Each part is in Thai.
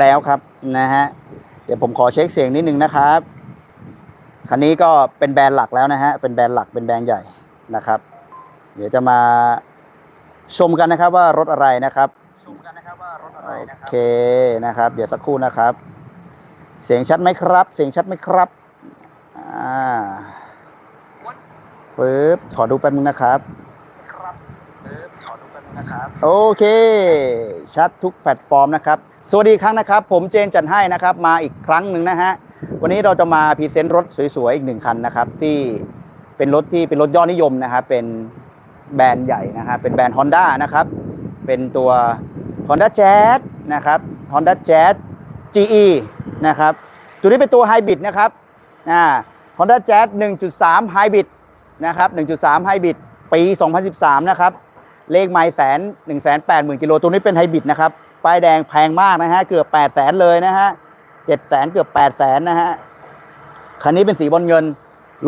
แล้วครับนะฮะเดี๋ยวผมขอเช็คเสียงนิดนึงนะครับคันนี้ก็เป็นแบรนด์หลักแล้วนะฮะเป็นแบรนด์หลักเป็นแบรนด์ใหญ่นะครับ เดี๋ยวจะมาชมกันนะครับว่ารถอะไรนะครับชมกันนะครับว่ารถอะไรโอเคนะครับ เดี๋ยวสักครู่นะครับ เสียงชัดไหมครับ เสียงชัดไหมครับอ่าปึ๊บขอดูแป๊บนึงนะครับครับปึ๊บขอดูแป๊บ นะครับ โอเค ชัดทุกแพลตฟอร์มนะครับ สวัสดีครั้งนะครับ ผมเจนจันให้นะครับ มาอีกครั้งหนึ่งนะฮะ วันนี้เราจะมาพรีเซนต์รถสวยๆ อีกหนึ่งคันนะครับ ที่เป็นรถที่เป็นรถยอดนิยมนะครับ เป็นแบรนด์ใหญ่นะฮะ เป็นแบรนด์ Honda นะครับ เป็นตัว Honda Jazz นะครับ Honda Jazz GE นะครับ ตัวนี้เป็นตัวไฮบริดนะครับอ่า Honda Jazz 1.3 Hybrid นะครับ 1.3 Hybrid ปี 2013 นะครับ เลขไมล์แสน1 8 0 0 0 0กิโลตัวนี้เป็นไฮบริดนะครับ ป้ายแดงแพงมากนะฮะ เกือบ8 0 0 0 0 0เลยนะฮะ7 0 0 0 0เกือบ8 0 0 0 0 0นะฮะ คันนี้เป็นสีบอลเงิน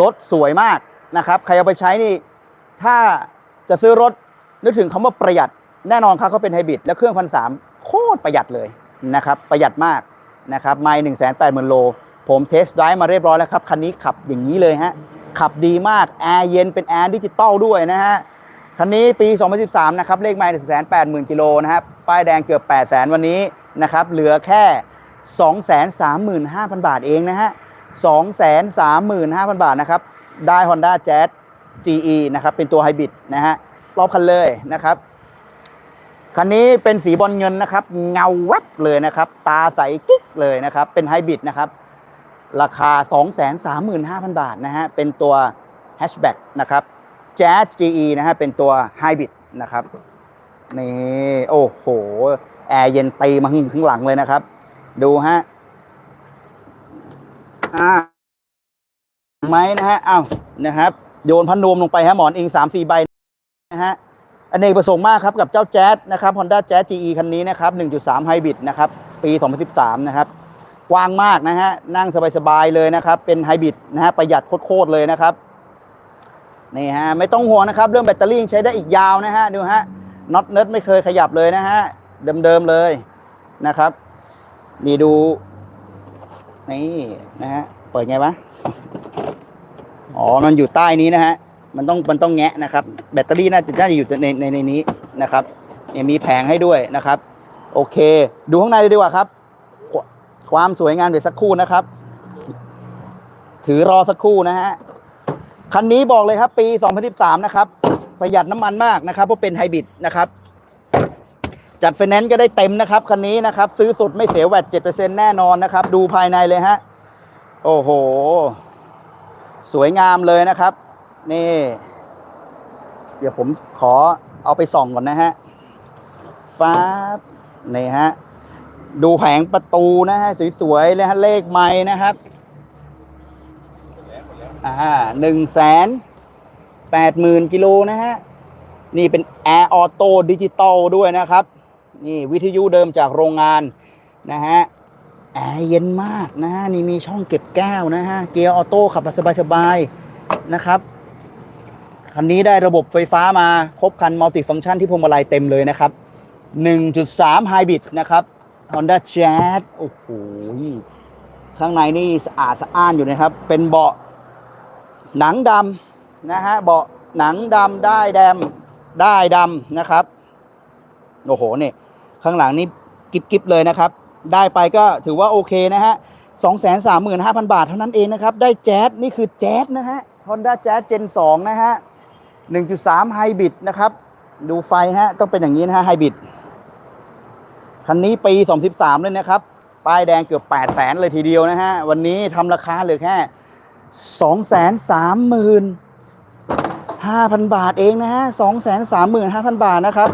รถสวยมากนะครับ ใครเอาไปใช้นี่ ถ้าจะซื้อรถนึกถึงคำว่าประหยัด แน่นอนครับเขาเป็นไฮบริดและเครื่องพันสามโคตรประหยัดเลยนะครับ ประหยัดมากนะครับ ไม่หนึ่งแสนแปดหมื่นโล ผมเทสต์ไดร์มาเรียบร้อยแล้วครับ คันนี้ขับอย่างนี้เลยฮะ ขับดีมาก แอร์เย็นเป็นแอร์ดิจิตอลด้วยนะฮะ คันนี้ปี 2013 นะครับ เลขไมล์1 8 0 0 0 0 กิโลนะครับ ป้ายแดงเกือบ8 0 0 0 0 วันนี้นะครับ เหลือแค่ 235,000 บาทเองนะฮะ 235,000 บาทนะครับ ได้ Honda Jazz GE นะครับ เป็นตัวไฮบริดนะฮะ รอบคันเลยนะครับ คันนี้เป็นสีบอลเงินนะครับ เงาแวบเลยนะครับ ตาใสกิ๊กเลยนะครับ เป็นไฮบริดนะครับ ราคา 235,000 บาทนะฮะ เป็นตัวแฮชแบ็กนะครับ Jazz GE นะฮะเป็นตัวไฮบริดนะครับนี่โอ้โห แอร์เย็นตีมาข้างหลังเลยนะครับ ดูฮะอ่าไหมนะฮะอ้าวนะครับ โยนพันนวมลงไปฮะหมอนอิงสามสี่ใบนะฮะอเนกประสงค์มากครับกับเจ้าแจ๊สนะครับ Honda Jazz GE คันนี้นะครับ 1.3 Hybrid นะครับ ปี 2013 นะครับ กว้างมากนะฮะ นั่งสบายๆเลยนะครับ เป็นไฮบริดนะฮะ ประหยัดโคตรๆเลยนะครับ นี่ฮะไม่ต้องห่วงนะครับ เรื่องแบตเตอรี่ใช้ได้อีกยาวนะฮะดูฮะน็อตเนิร์ดไม่เคยขยับเลยนะฮะเดิมๆเลยนะครับ นี่ดูนี่นะฮะเปิดไงวะอ๋อมันอยู่ใต้นี้นะฮะมันต้องมันต้องแงะนะครับ แบตเตอรี่น่าจะน่าจะอยู่ในในในนี้นะครับเนี่ยมีแผงให้ด้วยนะครับ โอเค ดูข้างในเลยดีกว่าครับ ความสวยงามเดี๋ยวสักครู่นะครับ ถือรอสักครู่นะฮะ คันนี้บอกเลยครับปี 2013 นะครับ ประหยัดน้ำมันมากนะครับ เพราะเป็นไฮบริดนะครับ จัดไฟแนนซ์ก็ได้เต็มนะครับ คันนี้นะครับ ซื้อสดไม่เสียแวด7%แน่นอนนะครับ ดูภายในเลยฮะ โอ้โห สวยงามเลยนะครับ นี่ เดี๋ยวผมขอเอาไปส่องก่อนนะฮะฟ้านี่ฮะ ดูแผงประตูนะฮะ สวยๆเลยฮะ เลขไม้นะครับ อ่าหนึ่งแสนแปดหมื่นกิโลนะฮะ นี่เป็นแอร์ออโต้ดิจิตอลด้วยนะครับ นี่วิทยุเดิมจากโรงงานนะฮะ แอร์เย็นมากนะฮะ นี่มีช่องเก็บแก้วนะฮะ เกียร์ออโต้ขับสบายๆนะครับ คันนี้ได้ระบบไฟฟ้ามาครบคันมัลติฟัง c t ชันที่พวงมาลัยเต็มเลยนะครับ 1.3 Hybrid นะครับ Honda Jazz โอ้โหข้างในนี่สะอาดสะอ้านอยู่นะครับ เป็นเบาะ หนังดำนะฮะเบาะหนังดำได้แดมได้ดำนะครับโอ้โหเนี่ยข้างหลังนี่กิบกิบเลยนะครับ ได้ไปก็ถือว่าโอเคนะฮะ235,000บาทเท่านั้นเองนะครับ ได้แจ๊สนี่คือแจ๊สนะฮะ Honda Jazz Gen 2นะฮะ1.3 Hybrid นะครับ ดูไฟฮะต้องเป็นอย่างนี้นะฮะ Hybrid คันนี้ปี2013เลยนะครับ ป้ายแดงเกือบ8 0 0แสนเลยทีเดียวนะฮะ วันนี้ทำราคาเหลือแค่ 235,000บาทเองนะฮะ235,000บาทนะครับ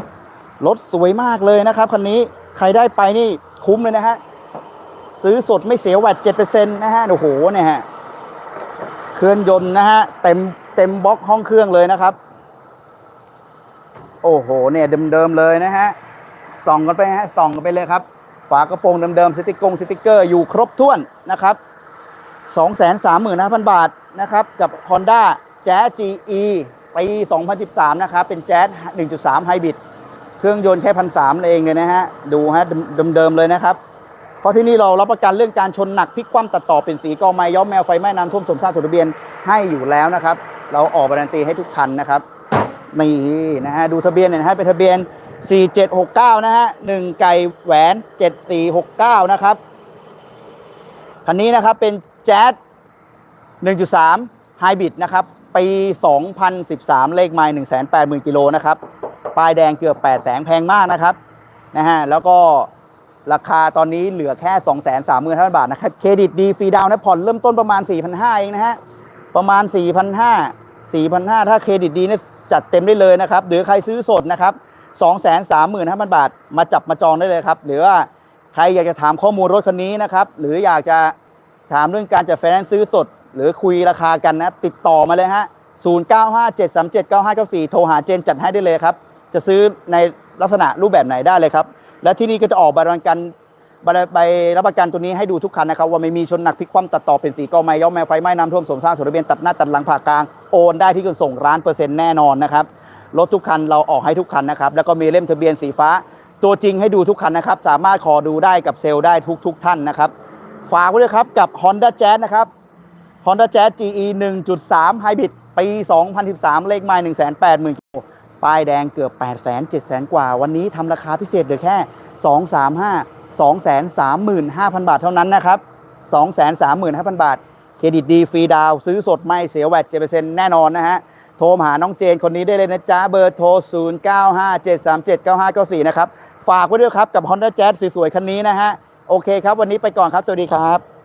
รถสวยมากเลยนะครับคันนี้ใครได้ไปนี่คุ้มเลยนะฮะ ซื้อสดไม่เสียแวด7%นต์นะฮะ โอ้โหเนี่ยฮะ เครื่องยนต์นะฮะ เต็มเต็มบล็อกห้องเครื่องเลยนะครับ โอ้โห เนี่ยเดิมๆเลยนะฮะ ส่องกันไปฮะ ส่องกันไปเลยครับ ฝากระโปรงเดิมๆสติกกงสติกเกอร์อยู่ครบถ้วนนะครับ 235,000 บาทนะครับ กับ Honda Jazz GE ปี 2013 นะครับ เป็น Jazz 1.3 Hybrid เครื่องยนต์แค่พันสามเองเลยนะฮะ ดูฮะเดิมๆเลยนะครับ เพราะที่นี่เรารับประกันเรื่องการชนหนักพลิกคว่ำตัดต่อเป็นสีกอไม้ย้อมแมวไฟไหม้น้ำท่วมสมสร้างสุทะเบียนให้อยู่แล้วนะครับ เราออกการันตีให้ทุกคันนะครับนี่นะฮะดูทะเบียนเนี่ยนะฮะเป็นทะเบียน 4769 นะฮะ1ไก่แหวน 7469 นะครับคันนี้นะครับเป็น แจ๊ส1.3 ไฮบริดนะครับ ปี 2013 เลขไมล์180,000 กิโลนะครับ ป้ายแดงเกือบ 8 แสนแพงมากนะครับ นะฮะ แล้วก็ราคาตอนนี้เหลือแค่ 2 3 5 0 0 0 บาทนะครับ เครดิตดีฟรีดาวน์นะผ่อนเริ่มต้นประมาณ 4,500 เองนะฮะ ประมาณ 4,500 4,500 ถ้าเครดิตดีเนี่ยจัดเต็มได้เลยนะครับ หรือใครซื้อสดนะครับ 235,000 บาท มาจับมาจองได้เลยครับ หรือว่าใครอยากจะถามข้อมูลรถคันนี้นะครับ หรืออยากจะ ถามเรื่องการจัดไฟแนนซ์ซื้อสด หรือคุยราคากันนะ ติดต่อมาเลยฮะ 0957379594 โทรหาเจนจัดให้ได้เลยครับ จะซื้อในลักษณะรูปแบบไหนได้เลยครับ และที่นี่ก็จะออกใบรับประกันใบรับประกันตัวนี้ให้ดูทุกคันนะครับว่าไม่มีชนหนักพลิกคว่ำตัดต่อเป็นสีกอไม้ย้อมแมวไฟไหม้น้ำท่วมสมสร้างสุทะเบียนตัดหน้าตัดหลังผ่ากลางโอนได้ที่ขนส่งร้านเปอร์เซ็นต์แน่นอนนะครับรถทุกคันเราออกให้ทุกคันนะครับแล้วก็มีเล่มทะเบียนสีฟ้า ตัวจริงให้ดูทุกคันนะครับ สามารถขอดูได้กับเซลล์ได้ทุกทุกท่านนะครับ ฝากไว้ด้วยครับกับ Honda Jazz นะครับ Honda Jazz GE 1.3 Hybrid ปี 2013 เลขไมล์180,000กิโลป้ายแดงเกือบ800,000 700,000 กว่า วันนี้ทำราคาพิเศษเหลือแค่ 235 235,000 บาทเท่านั้นนะครับ 235,000 บาท เครดิตดีฟรีดาวซื้อสดไม่เสียแวด7%แน่นอนนะฮะ โทรหาน้องเจนคนนี้ได้เลยนะจ๊ะ เบอร์โทร 0957379594 นะครับ ฝากไว้ด้วยครับ กับ Honda Jazz สวยๆ คันนี้นะฮะ โอเคครับ วันนี้ไปก่อนครับ สวัสดีครับ